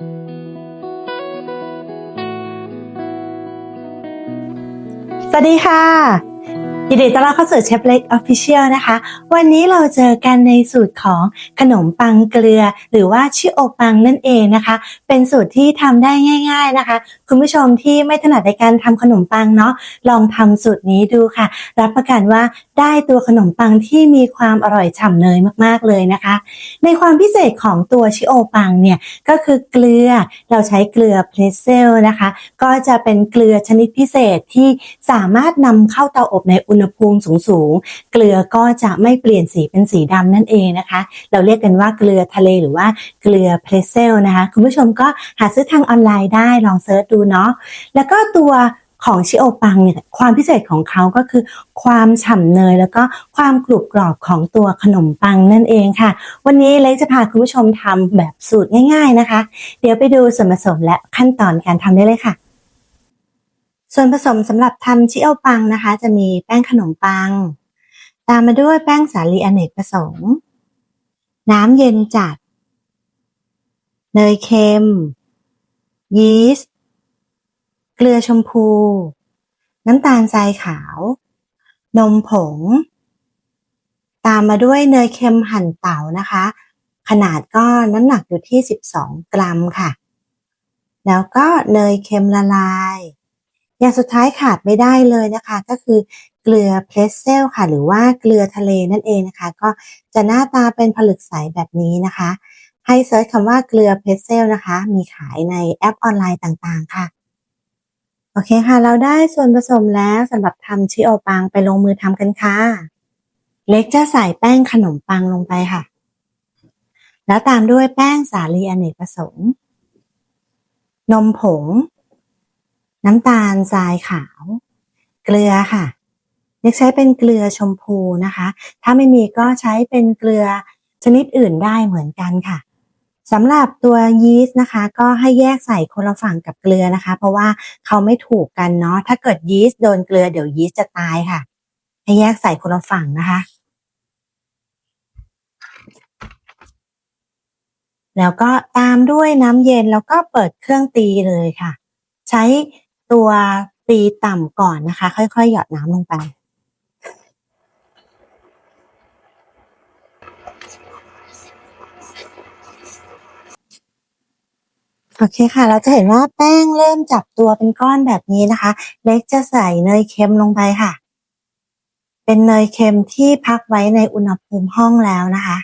สวัสดีค่ะยินดีต้อนรับเข้าสู่เชฟเล็กออฟฟิเชียลนะคะ วันนี้เราเจอกันในสูตรของขนมปังเกลือ หรือว่าชิโอปังนั่นเองนะคะ เป็นสูตรที่ทำได้ง่าย ๆนะคะ คุณผู้ชมที่ไม่ถนัดในการทำขนมปังเนาะลองทำสูตรนี้ดูค่ะ รับประกันว่าได้ตัวขนมปังที่มีความอร่อยฉ่ำเนยมากๆเลยนะคะ ในความพิเศษของตัวชิโอปังเนี่ยก็คือเกลือเราใช้เกลือเพรสเซลนะคะ ก็จะเป็นเกลือชนิดพิเศษที่สามารถนำเข้าเตาอบในอุณหภูมิสูงๆเกลือก็จะไม่เปลี่ยนสีเป็นสีดำนั่นเองนะคะ เราเรียกกันว่าเกลือทะเลหรือว่าเกลือเพรสเซลนะคะ คุณผู้ชมก็หาซื้อทางออนไลน์ได้ลองเซิร์ชดูเนาะแล้วก็ตัวของชิโอปังเนี่ยความพิเศษของเขาก็คือความฉ่ำเนยแล้วก็ความกรุบกรอบของตัวขนมปังนั่นเองค่ะ วันนี้เล็กจะพาคุณผู้ชมทำแบบสูตรง่าย ๆนะคะ เดี๋ยวไปดูส่วนผสมและขั้นตอนการทำได้เลยค่ะ ส่วนผสมสำหรับทำชิโอปังนะคะ จะมีแป้งขนมปัง ตามมาด้วยแป้งสาลีอเนกประสงค์ น้ำเย็นจัด เนยเค็ม ยีสต์ เกลือชมพู น้ำตาลทรายขาว นมผง ตามมาด้วยเนยเค็มหั่นเต๋านะคะ ขนาดก็น้ำหนักอยู่ที่ 12 กรัมค่ะ แล้วก็เนยเค็มละลาย อย่างสุดท้ายขาดไม่ได้เลยนะคะ ก็คือเกลือเพรสเซลค่ะ หรือว่าเกลือทะเลนั่นเองนะคะ ก็จะหน้าตาเป็นผลึกใสแบบนี้นะคะให้เซิร์ชคำว่าเกลือเพรสเซลนะคะ มีขายในแอปออนไลน์ต่างๆ ค่ะ โอเคค่ะ เราได้ส่วนผสมแล้วสำหรับทำชิโอปังไปลงมือทำกันค่ะ เล็กจะใส่แป้งขนมปังลงไปค่ะ แล้วตามด้วยแป้งสาลีอเนกประสงค์ นมผง น้ำตาลทรายขาว เกลือค่ะ เล็กใช้เป็นเกลือชมพูนะคะ ถ้าไม่มีก็ใช้เป็นเกลือชนิดอื่นได้เหมือนกันค่ะ สำหรับตัวยีสต์นะคะ ก็ให้แยกใส่คนละฝั่งกับเกลือนะคะ เพราะว่าเขาไม่ถูกกันเนาะถ้าเกิดยีสต์โดนเกลือเดี๋ยวยีสต์จะตายค่ะ ให้แยกใส่คนละฝั่งนะคะ แล้วก็ตามด้วยน้ำเย็นแล้วก็เปิดเครื่องตีเลยค่ะ ใช้ตัวตีต่ำก่อนนะคะ ค่อยๆ หยอดน้ำลงไป โอเคค่ะ เราจะเห็นว่าแป้งเริ่มจับตัวเป็นก้อนแบบนี้นะคะ เล็กจะใส่เนยเค็มลงไปค่ะ เป็นเนยเค็มที่พักไว้ในอุณหภูมิห้องแล้วนะคะ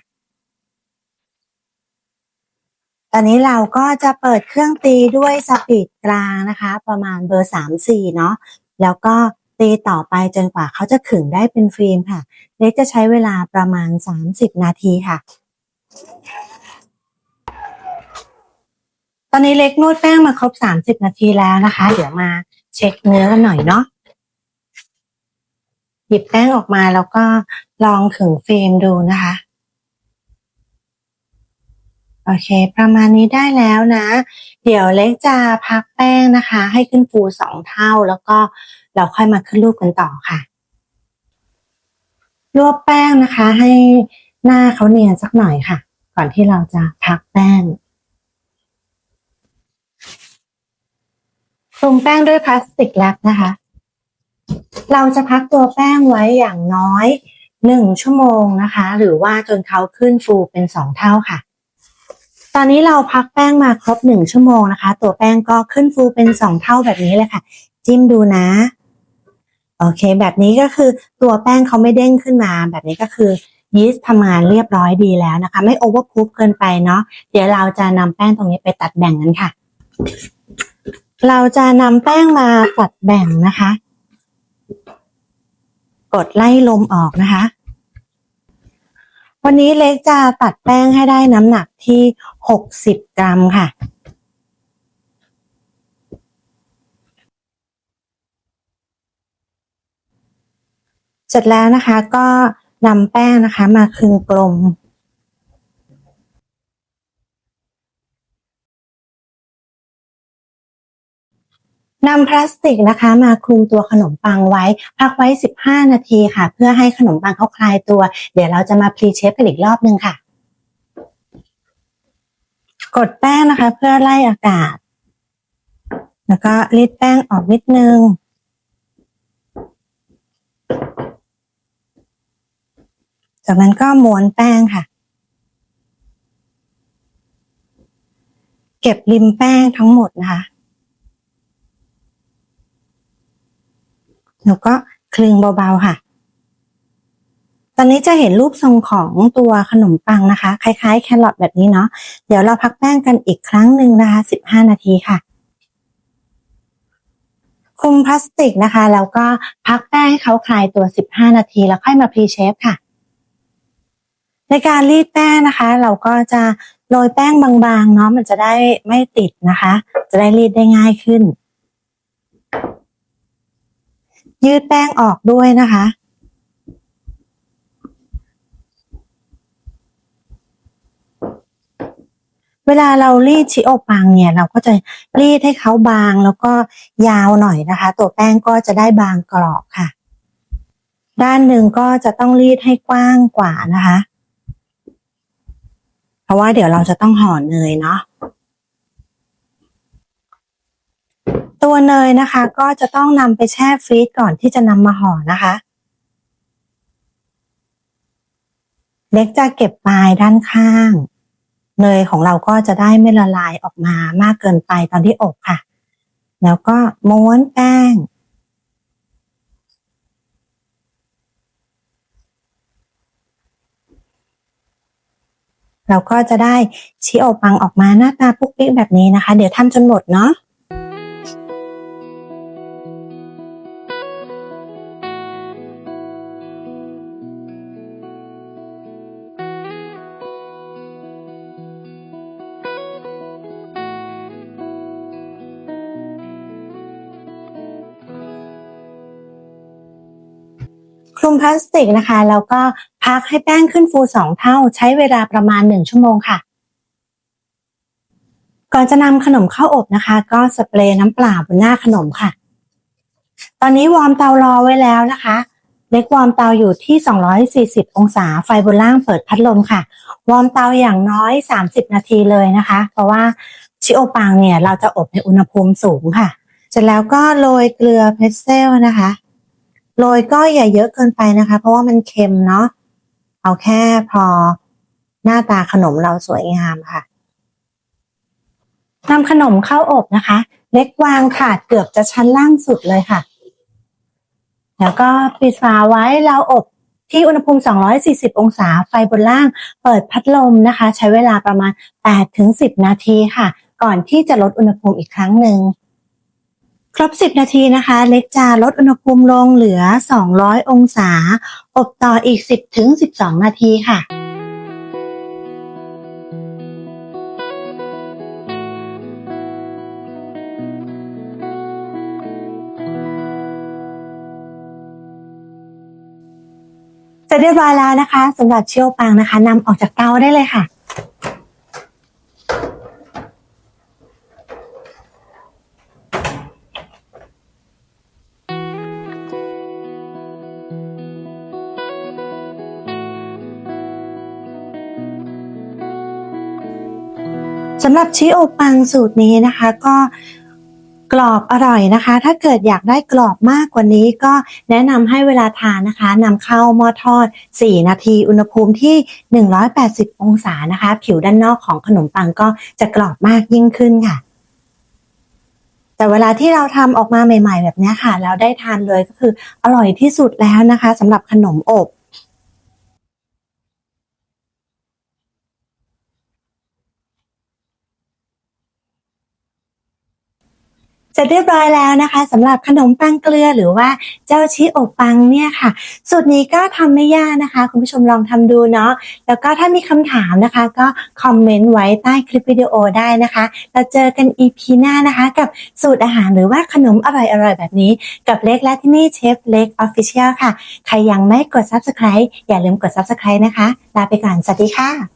ตอนนี้เราก็จะเปิดเครื่องตีด้วยสปีดกลางนะคะ ประมาณเบอร์สามสี่เนาะ แล้วก็ตีต่อไปจนกว่าเขาจะขึงได้เป็นฟิล์มค่ะ เล็กจะใช้เวลาประมาณสามสิบนาทีค่ะ อนนี้เล็กนวดแป้งมาครบสามสิบนาทีแล้วนะคะ เดี๋ยวมาเช็คเนื้อกันหน่อยเนาะหยิบแป้งออกมาแล้วก็ลองขึงฟิล์มดูนะคะ โอเค ประมาณนี้ได้แล้วนะ เดี๋ยวเล็กจะพักแป้งนะคะ ให้ขึ้นฟูสองเท่าแล้วก็เราค่อยมาขึ้นรูปกันต่อค่ะ รวบแป้งนะคะ ให้หน้าเขาเนียนสักหน่อยค่ะ ก่อนที่เราจะพักแป้ง คลุมแป้งด้วยพลาสติกแรปนะคะ เราจะพักตัวแป้งไว้อย่างน้อยหนึ่งชั่วโมงนะคะ หรือว่าจนเขาขึ้นฟูเป็นสองเท่าค่ะ ตอนนี้เราพักแป้งมาครบหนึ่งชั่วโมงนะคะ ตัวแป้งก็ขึ้นฟูเป็นสองเท่าแบบนี้เลยค่ะ จิ้มดูนะโอเค แบบนี้ก็คือตัวแป้งเขาไม่เด้งขึ้นมา แบบนี้ก็คือยีสต์ทำงานเรียบร้อยดีแล้วนะคะ ไม่โอเวอร์คูฟเกินไปเนาะเดี๋ยวเราจะนำแป้งตรงนี้ไปตัดแบ่งกันค่ะ เราจะนำแป้งมาตัดแบ่งนะคะ กดไล่ลมออกนะคะ วันนี้เล็กจะตัดแป้งให้ได้น้ำหนักที่ 60 กรัมค่ะ เสร็จแล้วนะคะก็นำแป้งนะคะมาคึงกลม นำพลาสติกนะคะ มาคลุมตัวขนมปังไว้ พักไว้ 15 นาทีค่ะ เพื่อให้ขนมปังเขาคลายตัว เดี๋ยวเราจะมาพรีเชฟกันอีกรอบหนึ่งค่ะ กดแป้งนะคะ เพื่อไล่อากาศ แล้วก็รีดแป้งออกนิดนึงจากนั้นก็ม้วนแป้งค่ะ เก็บริมแป้งทั้งหมดนะคะ แล้วก็คลึงเบาๆค่ะ ตอนนี้จะเห็นรูปทรงของตัวขนมปังนะคะ คล้ายๆ แครอทแบบนี้เนาะ เดี๋ยวเราพักแป้งกันอีกครั้งหนึ่งนะคะ15 นาทีค่ะคลุมพลาสติกนะคะ แล้วก็พักแป้งให้เขาคลายตัว 15 นาที แล้วค่อยมาพรีเชฟค่ะ ในการรีดแป้งนะคะ เราก็จะโรยแป้งบางๆเนาะมันจะได้ไม่ติดนะคะ จะได้รีดได้ง่ายขึ้น ยืดแป้งออกด้วยนะคะ เวลาเรารีดชิโอปังเนี่ย เราก็จะรีดให้เขาบางแล้วก็ยาวหน่อยนะคะ ตัวแป้งก็จะได้บางกรอบค่ะ ด้านหนึ่งก็จะต้องรีดให้กว้างกว่านะคะ เพราะว่าเดี๋ยวเราจะต้องห่อเนยเนาะ ตัวเนยนะคะ ก็จะต้องนำไปแช่ฟรีซก่อนที่จะนำมาห่อนะคะ เล็กจะเก็บปลายด้านข้าง เนยของเราก็จะได้ไม่ละลายออกมามากเกินไปตอนที่อบค่ะ แล้วก็ม้วนแป้งเราก็จะได้ชิโอปังออกมาหน้าตาปุ๊กปิ๊กแบบนี้นะคะ เดี๋ยวทำจนหมดเนาะ ลุมพลาสติกนะคะ แล้วก็พักให้แป้งขึ้นฟูสองเท่า ใช้เวลาประมาณหนึ่งชั่วโมงค่ะ ก่อนจะนำขนมเข้าอบนะคะ ก็สเปรย์น้ำเปล่าบนหน้าขนมค่ะ ตอนนี้วอร์มเตารอไว้แล้วนะคะเล็กวอร์มเตาอยู่ที่ 240 องศา ไฟบนล่างเปิดพัดลมค่ะ วอร์มเตาอย่างน้อย 30 นาทีเลยนะคะ เพราะว่าชิโอปังเนี่ยเราจะอบในอุณหภูมิสูงค่ะ เสร็จแล้วก็โรยเกลือเพรสเซลนะคะ โรยก็อย่าเยอะเกินไปนะคะ เพราะว่ามันเค็มเนาะเอาแค่พอหน้าตาขนมเราสวยงามค่ะนำขนมเข้าอบนะคะ เล็กวางถาดเกือบจะชั้นล่างสุดเลยค่ะ แล้วก็ปิดฝาไว้แล้วอบที่อุณหภูมิ 240 องศาไฟบนล่าง เปิดพัดลมนะคะ ใช้เวลาประมาณ 8-10 นาทีค่ะ ก่อนที่จะลดอุณหภูมิอีกครั้งหนึ่ง ครบ 10 นาทีนะคะ เล็กจะลดอุณหภูมิลงเหลือ 200 องศา อบต่ออีก 10-12 นาทีค่ะเสร็จเรียบร้อยแล้วนะคะสำหรับเชี่ยวปังนะคะนำออกจากเตาได้เลยค่ะ สำหรับชิโอปังสูตรนี้นะคะก็กรอบอร่อยนะคะ ถ้าเกิดอยากได้กรอบมากกว่านี้ก็แนะนำให้เวลาทานนะคะนำเข้าหม้อทอด 4 นาที อุณหภูมิที่ 180 องศานะคะ ผิวด้านนอกของขนมปังก็จะกรอบมากยิ่งขึ้นค่ะ แต่เวลาที่เราทำออกมาใหม่ ๆ แบบนี้ค่ะ แล้วได้ทานเลยก็คืออร่อยที่สุดแล้วนะคะสำหรับขนมอบ เสร็จเรียบร้อยแล้วนะคะสำหรับขนมปังเกลือหรือว่าเจ้าชิโอบปังเนี่ยค่ะ สูตรนี้ก็ทำไม่ยากนะคะ คุณผู้ชมลองทำดูเนาะแล้วก็ถ้ามีคำถามนะคะ ก็คอมเมนต์ไว้ใต้คลิปวิดีโอได้นะคะ เราเจอกัน EP หน้านะคะ กับสูตรอาหารหรือว่าขนมอร่อยๆแบบนี้ กับเล็กและที่นี่เชฟเล็กออฟฟิเชียลค่ะ ใครยังไม่กด Subscribe อย่าลืมกด Subscribe นะคะ ลาไปก่อน สวัสดีค่ะ